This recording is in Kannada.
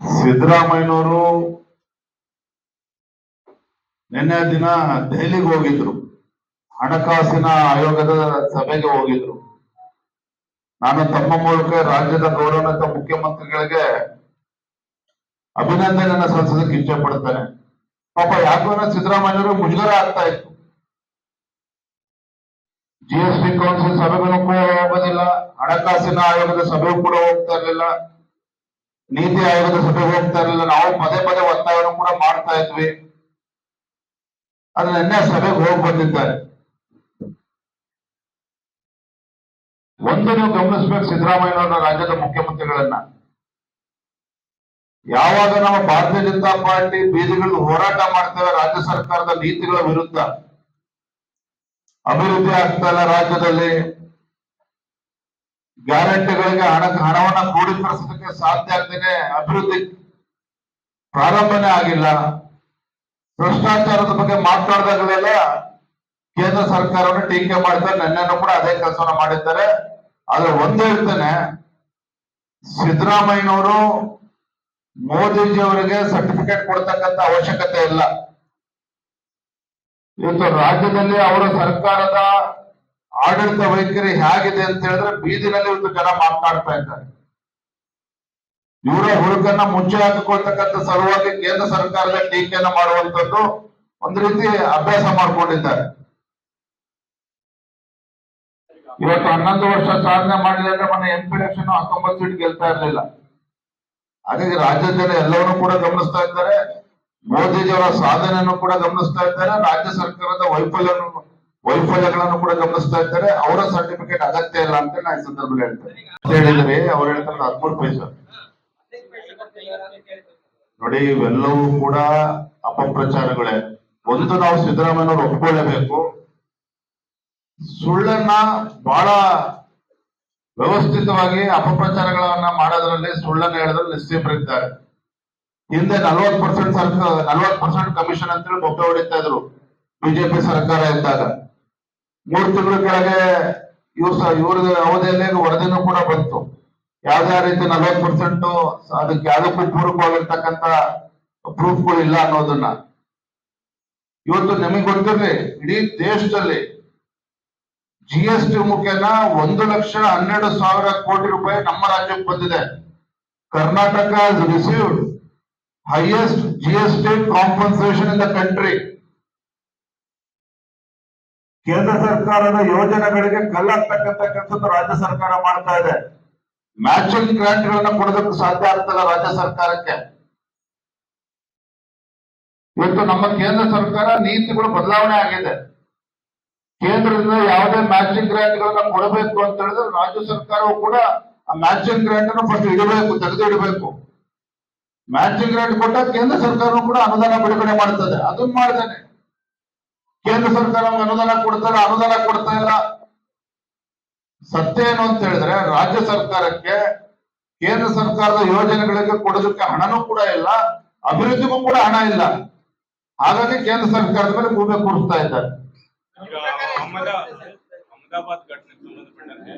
ಸಿದ್ದರಾಮಯ್ಯನವರು ನಿನ್ನೆ ದಿನ ದೆಹಲಿಗೆ ಹೋಗಿದ್ರು. ಹಣಕಾಸಿನ ಆಯೋಗದ ಸಭೆಗೆ ಹೋಗಿದ್ರು. ನಾನು ತಮ್ಮ ಮೂಲಕ ರಾಜ್ಯದ ಗೌರವಾನ್ವಿತ ಮುಖ್ಯಮಂತ್ರಿಗಳಿಗೆ ಅಭಿನಂದನೆಯನ್ನ ಸಲ್ಲಿಸೋದಕ್ಕೆ ಇಚ್ಛೆ ಪಡ್ತೇನೆ ಪಾಪ ಯಾಕೋ ಸಿದ್ದರಾಮಯ್ಯವರು ಮುಜುಗರ ಆಗ್ತಾ ಇತ್ತು. ಜಿ ಎಸ್ ಟಿ ಕೌನ್ಸಿಲ್ ಸಭೆಗಳು ಕೂಡ ಹೋಗೋದಿಲ್ಲ ಹಣಕಾಸಿನ ಆಯೋಗದ ಸಭೆ ಕೂಡ ಹೋಗ್ತಾ ಇರಲಿಲ್ಲ, ನೀತಿ ಆಯೋಗದ ಸಭೆಗೆ ಹೋಗ್ತಾ ಇರಲಿಲ್ಲ, ನಾವು ಪದೇ ಪದೇ ಒತ್ತಾಯವನ್ನು ಕೂಡ ಮಾಡ್ತಾ ಇದ್ವಿ. ಆದ್ರೆ ನಿನ್ನೆ ಸಭೆಗೆ ಹೋಗಿ ಬಂದಿದ್ದಾರೆ. ಒಂದು ನೀವು ಗಮನಿಸ್ಬೇಕು ಸಿದ್ದರಾಮಯ್ಯನವರ ರಾಜ್ಯದ ಮುಖ್ಯಮಂತ್ರಿಗಳನ್ನ. ಯಾವಾಗ ನಮ್ಮ ಭಾರತೀಯ ಜನತಾ ಪಾರ್ಟಿ ಬೀದಿಗಳು ಹೋರಾಟ ಮಾಡ್ತೇವೆ, ರಾಜ್ಯ ಸರ್ಕಾರದ ನೀತಿಗಳ ವಿರುದ್ಧ. ಅಭಿವೃದ್ಧಿ ಆಗ್ತಾ ಇಲ್ಲ ರಾಜ್ಯದಲ್ಲಿ. ಗ್ಯಾರಂಟಿಗಳಿಗೆ ಹಣ, ಹಣವನ್ನ ಕ್ರೋಢೀಕರಿಸೋದಕ್ಕೆ ಸಾಧ್ಯ ಆಗ್ತೇನೆ ಅಭಿವೃದ್ಧಿ ಪ್ರಾರಂಭನೇ ಆಗಿಲ್ಲ. ಭ್ರಷ್ಟಾಚಾರದ ಬಗ್ಗೆ ಮಾತನಾಡಿದಾಗಲೆಲ್ಲ ಕೇಂದ್ರ ಸರ್ಕಾರವನ್ನು ಟೀಕೆ ಮಾಡ್ತಾರೆ. ನನ್ನನ್ನು ಕೂಡ ಅದೇ ಕೆಲಸವನ್ನ ಮಾಡಿದ್ದಾರೆ. ಆದ್ರೆ ಒಂದೇ ಹೇಳ್ತೇನೆ, ಸಿದ್ದರಾಮಯ್ಯನವರು ಮೋದಿಜಿ ಅವರಿಗೆ ಸರ್ಟಿಫಿಕೇಟ್ ಕೊಡ್ತಕ್ಕಂತ ಅವಶ್ಯಕತೆ ಇಲ್ಲ. ಇವತ್ತು ರಾಜ್ಯದಲ್ಲಿ ಅವರ ಸರ್ಕಾರದ ಆಡಳಿತ ವೈಖರಿ ಹೇಗಿದೆ ಅಂತ ಹೇಳಿದ್ರೆ ಬೀದಿನಲ್ಲಿ ಇವತ್ತು ಜನ ಮಾತನಾಡ್ತಾ ಇದ್ದಾರೆ. ಇವರ ಹುಡುಗನ್ನ ಮುಚ್ಚಿ ಹಾಕಿಕೊಳ್ತಕ್ಕಂಥ ಸಲುವಾಗಿ ಕೇಂದ್ರ ಸರ್ಕಾರದ ಟೀಕೆಯನ್ನ ಮಾಡುವಂತದ್ದು ಒಂದ್ ರೀತಿ ಅಭ್ಯಾಸ ಮಾಡ್ಕೊಂಡಿದ್ದಾರೆ. ಇವತ್ತು ಹನ್ನೊಂದು ವರ್ಷ ಸಾಧನೆ ಮಾಡಿದೆ ಅಂದ್ರೆ ಮೊನ್ನೆ ಎಂ ಪಿ ಎಲೆಕ್ಷನ್ ಹತ್ತೊಂಬತ್ತು ಸೀಟ್ ಗೆಲ್ತಾ ಇರಲಿಲ್ಲ. ಹಾಗಾಗಿ ರಾಜ್ಯದ ಜನ ಎಲ್ಲವನ್ನೂ ಕೂಡ ಗಮನಿಸ್ತಾ ಇದ್ದಾರೆ. ಮೋದಿಜಿಯವರ ಸಾಧನೆಯನ್ನು ಕೂಡ ಗಮನಿಸ್ತಾ ಇದ್ದಾರೆ, ರಾಜ್ಯ ಸರ್ಕಾರದ ವೈಫಲ್ಯ ವೈಫಲ್ಯಗಳನ್ನು ಕೂಡ ಗಮನಿಸ್ತಾ ಇದ್ದಾರೆ. ಅವರ ಸರ್ಟಿಫಿಕೇಟ್ ಅಗತ್ಯ ಇಲ್ಲ ಅಂತ ನಾನು ಈ ಸಂದರ್ಭದಲ್ಲಿ ಹೇಳ್ತೇನೆ. ಹೇಳಿದ್ರೆ ಅವ್ರು ಹೇಳ್ತಾರೆ ಹದಿಮೂರು ಪೈಸ. ನೋಡಿ, ಇವೆಲ್ಲವೂ ಕೂಡ ಅಪಪ್ರಚಾರಗಳೇ. ಒಂದು ನಾವು ಸಿದ್ದರಾಮಯ್ಯನವರು ಒಪ್ಕೊಳ್ಳಬೇಕು. ಸುಳ್ಳನ್ನ ಬಹಳ ವ್ಯವಸ್ಥಿತವಾಗಿ ಅಪಪ್ರಚಾರಗಳನ್ನ ಮಾಡೋದ್ರಲ್ಲಿ, ಸುಳ್ಳನ್ನ ಹೇಳಿದ್ರೆ ನಿಶ್ಚಿತರಿದ್ದಾರೆ ಹಿಂದೆ ನಲ್ವತ್ ಪರ್ಸೆಂಟ್ ಸರ್ಕಾರ ನಲ್ವತ್ ಪರ್ಸೆಂಟ್ ಕಮಿಷನ್ ಅಂತೇಳಿ ಬೊಬ್ಬೆ ಹೊಡಿತಾ ಇದ್ರು. ಬಿಜೆಪಿ ಸರ್ಕಾರ ಇದ್ದಾಗ. ಮೂರು ತಿಂಗಳ ಕೆಳಗೆ ಇವ್ರ ಇವ್ರ ಅವಧಿಯಲ್ಲಿ ವರದಿನೂ ಕೂಡ ಬಂತು. ಯಾವ್ದೇ ರೀತಿ ನಲ್ವತ್ ಪರ್ಸೆಂಟ್ ಅದಕ್ಕೆ ಯಾವುದಕ್ಕೂ ಪೂರಕವಾಗಿರ್ತಕ್ಕಂತ ಪ್ರೂಫ್ಗಳು ಇಲ್ಲ ಅನ್ನೋದನ್ನ. ಇವತ್ತು ನಿಮಗೆ ಗೊತ್ತಿರ್ಲಿ, ಇಡೀ ದೇಶದಲ್ಲಿ ಜಿ ಎಸ್ ಟಿ ಮುಖೇನ ಒಂದು ಲಕ್ಷ ಹನ್ನೆರಡು ಸಾವಿರ ಕೋಟಿ ರೂಪಾಯಿ ನಮ್ಮ ರಾಜ್ಯಕ್ಕೆ ಬಂದಿದೆ. Karnataka received highest GST compensation in the country ಕೇಂದ್ರ ಸರ್ಕಾರದ ಯೋಜನೆಗಳಿಗೆ ಕಲ್ಲಾಗ್ತಕ್ಕಂಥ ಕೆಲಸದ ರಾಜ್ಯ ಸರ್ಕಾರ ಮಾಡ್ತಾ ಇದೆ. ಮ್ಯಾಚಿಂಗ್ ಗ್ರಾಂಟ್ ಗಳನ್ನ ಕೊಡೋದಕ್ಕೆ ಸಾಧ್ಯ ಆಗ್ತಲ್ಲ ರಾಜ್ಯ ಸರ್ಕಾರಕ್ಕೆ? ಇವತ್ತು ನಮ್ಮ ಕೇಂದ್ರ ಸರ್ಕಾರ ನೀತಿಗಳು ಬದಲಾವಣೆ ಆಗಿದೆ. ಕೇಂದ್ರದಿಂದ ಯಾವುದೇ ಮ್ಯಾಚಿಂಗ್ ಗ್ರಾಂಟ್ ಗಳನ್ನ ಕೊಡಬೇಕು ಅಂತ ಹೇಳಿದ್ರೆ ರಾಜ್ಯ ಸರ್ಕಾರವು ಕೂಡ ಆ ಮ್ಯಾಚಿಂಗ್ ಗ್ರಾಂಟ್ ಅನ್ನು ಫಸ್ಟ್ ಇಡಬೇಕು ತೆಗೆದು ಇಡಬೇಕು ಮ್ಯಾಚಿಂಗ್ ರೇಟ್ ಕೊಟ್ಟಾಗ ಕೇಂದ್ರ ಸರ್ಕಾರವು ಕೂಡ ಅನುದಾನ ಬಿಡುಗಡೆ ಮಾಡ್ತದೆ. ಅದನ್ನ ಮಾಡ್ತಾನೆ. ಕೇಂದ್ರ ಸರ್ಕಾರ ಅನುದಾನ ಕೊಡ್ತಾರೆ? ಅನುದಾನ ಕೊಡ್ತಾ ಇಲ್ಲ. ಸತ್ಯ ಏನು ಅಂತ ಹೇಳಿದ್ರೆ ರಾಜ್ಯ ಸರ್ಕಾರಕ್ಕೆ, ಕೇಂದ್ರ ಸರ್ಕಾರದ ಯೋಜನೆಗಳಿಗೆ ಕೊಡೋದಕ್ಕೆ ಹಣನೂ ಕೂಡ ಇಲ್ಲ, ಅಭಿವೃದ್ಧಿಗೂ ಕೂಡ ಹಣ ಇಲ್ಲ. ಹಾಗಾಗಿ ಕೇಂದ್ರ ಸರ್ಕಾರದ ಮೇಲೆ ಭೂಮಿ ಕೊಡಿಸ್ತಾ ಇದ್ದಾರೆ. ಅಹಮದಾಬಾದ್ ಘಟನೆಗೆ ಸಂಬಂಧಪಟ್ಟಂತೆ